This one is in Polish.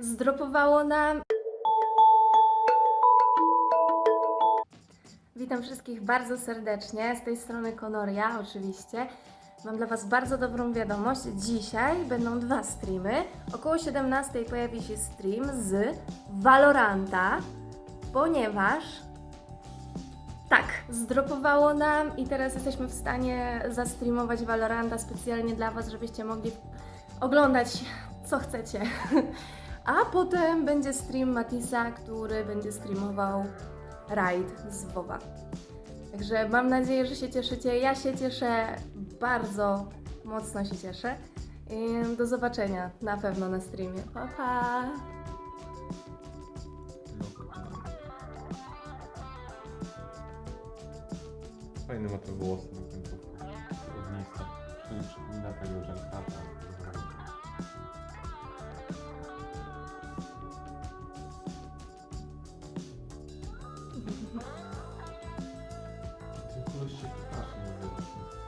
zdropowało nam. Witam wszystkich bardzo serdecznie. Z tej strony Konoria, oczywiście. Mam dla Was bardzo dobrą wiadomość. Dzisiaj będą dwa streamy. Około 17 pojawi się stream z Valoranta, ponieważ tak, zdropowało nam i teraz jesteśmy w stanie zastreamować Valoranta specjalnie dla Was, żebyście mogli oglądać co chcecie. A potem będzie stream Matisa, który będzie streamował raid z WoWa. Także mam nadzieję, że się cieszycie. Ja się cieszę, bardzo mocno się cieszę. I do zobaczenia na pewno na streamie. Pa, pa! Fajny ma te włosy na końcu. Ogniste. Nie przypomina tego Це колись ще кашу.